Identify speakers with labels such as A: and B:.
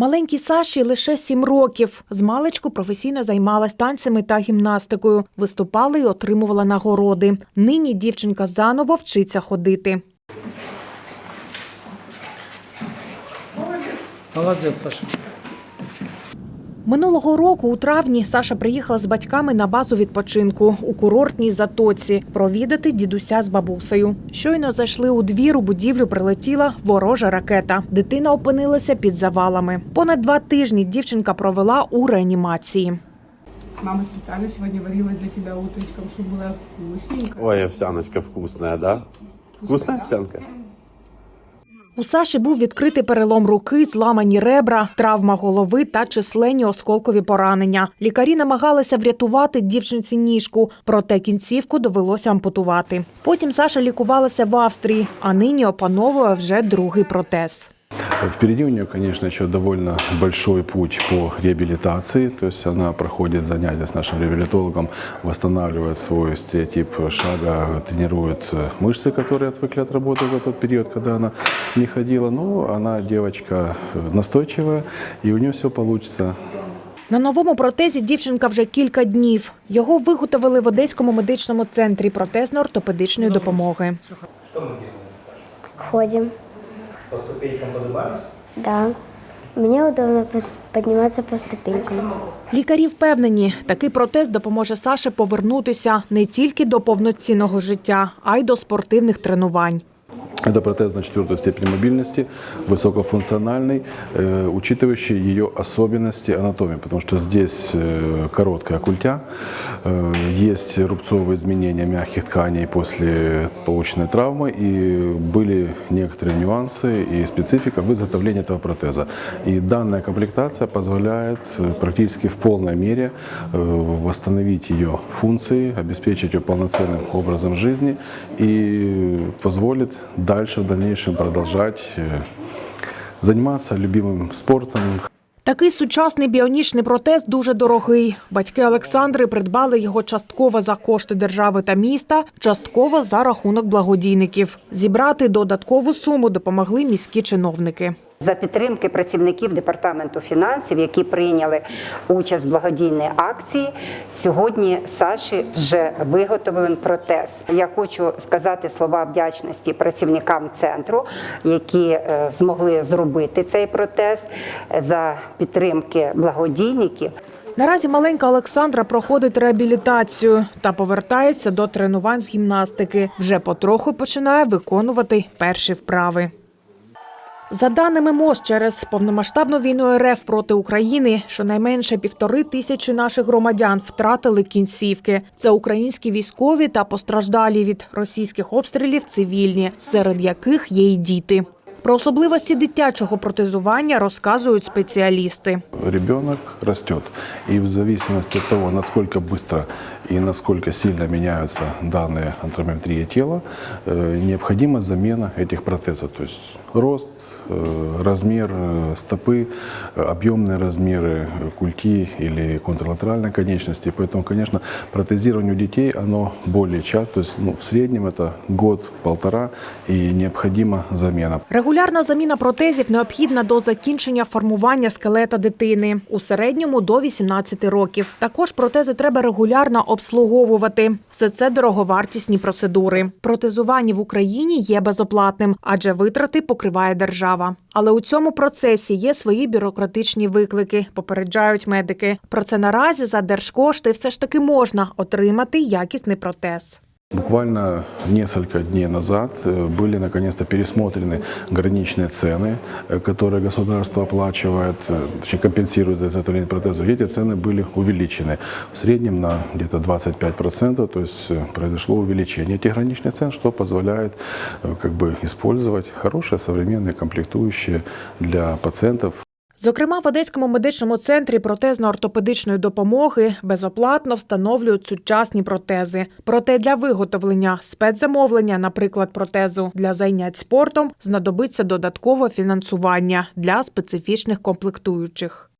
A: Маленькій Саші лише сім років. З маличку професійно займалась танцями та гімнастикою. Виступала і отримувала нагороди. Нині дівчинка заново вчиться ходити.
B: Молодець, Саша.
A: Минулого року у травні Саша приїхала з батьками на базу відпочинку у курортній затоці провідати дідуся з бабусею. Щойно зайшли у двір, у будівлю прилетіла ворожа ракета. Дитина опинилася під завалами. Понад два тижні дівчинка провела у реанімації.
C: Мама специально сегодня варила для тебя утречком, чтобы было вкусненько.
D: Ой, овсяночка вкусная, да? Вкусная овсянка?
A: У Саші був відкритий перелом руки, зламані ребра, травма голови та численні осколкові поранення. Лікарі намагалися врятувати дівчинці ніжку, проте кінцівку довелося ампутувати. Потім Саша лікувалася в Австрії, а нині опановує вже другий протез.
E: Впереди у нее, конечно, еще довольно большой путь по реабилитации, то есть она проходит занятия с нашим реабилитологом, восстанавливает свой стереотип шага, тренирует э, мышцы, которые отвыкли от работы за тот период, когда она не ходила. Но она девочка э, настойчивая, и у нее все получится.
A: На новому протезі дівчинка вже кілька днів. Його виготовили в Одеському медичному центрі протезно-ортопедичної допомоги.
F: Ходим.
B: По ступенькам поднимались?
F: Да. Мне удобно подниматься по ступенькам.
A: Лікарі впевнені, такий протез допоможе Саше повернутися не тільки до повноцінного життя, а й до спортивних тренувань.
E: Это протез на четвертую степень мобильности, высокофункциональный, э, учитывающий ее особенности анатомии, потому что здесь э, короткая культя, э, есть рубцовые изменения мягких тканей после полученной травмы, и были некоторые нюансы и специфика в изготовлении этого протеза. И данная комплектация позволяет э, практически в полной мере э, восстановить ее функции, обеспечить ее полноценным образом жизни и позволит дальше в дальнейшем продолжать э, заниматься любимым спортом,
A: Такий сучасний біонічний протез дуже дорогий. Батьки Олександри придбали його частково за кошти держави та міста, частково за рахунок благодійників. Зібрати додаткову суму допомогли міські чиновники.
G: За підтримки працівників департаменту фінансів, які прийняли участь в благодійній акції, сьогодні Саші вже виготовлений протез. Я хочу сказати слова вдячності працівникам центру, які е, змогли зробити цей протез за підтримки благодійників.
A: Наразі маленька Олександра проходить реабілітацію та повертається до тренувань з гімнастики. Вже потроху починає виконувати перші вправи. За даними МОЗ, через повномасштабну війну РФ проти України щонайменше півтори тисячі наших громадян втратили кінцівки. Це українські військові та постраждалі від російських обстрілів цивільні, серед яких є й діти. Про особливості дитячого протезування розказують спеціалісти.
E: ребенок растет. И в зависимости от того, насколько быстро и насколько сильно меняются данные антропометрии тела, э, необходима замена этих протезов. То есть рост, э, размер э, стопы, э, объемные размеры э, культи или контрлатеральной конечности. Поэтому, конечно, протезирование у детей, оно более часто, то есть ну, в среднем это год-полтора и необходима замена.
A: Регулярна заміна протезів необхідна до закінчення формування скелета дитини у середньому до 18 років. Також протези треба регулярно обслуговувати. Все це дороговартісні процедури. Протезування в Україні є безоплатним, адже витрати покриває держава. Але у цьому процесі є свої бюрократичні виклики, попереджають медики. Про це наразі за держкошти все ж таки можна отримати якісний протез.
E: Буквально несколько дней назад э, были наконец-то пересмотрены граничные цены, э, которые государство оплачивает, э, точнее компенсирует за изготовление протезов. И эти цены были увеличены в среднем на где-то 25%, то есть э, произошло увеличение этих граничных цен, что позволяет э, как бы использовать хорошие современные комплектующие для пациентов
A: Зокрема, в Одеському медичному центрі протезно-ортопедичної допомоги безоплатно встановлюють сучасні протези. Проте для виготовлення спецзамовлення, наприклад, протезу для зайнять спортом, знадобиться додаткове фінансування для специфічних комплектуючих.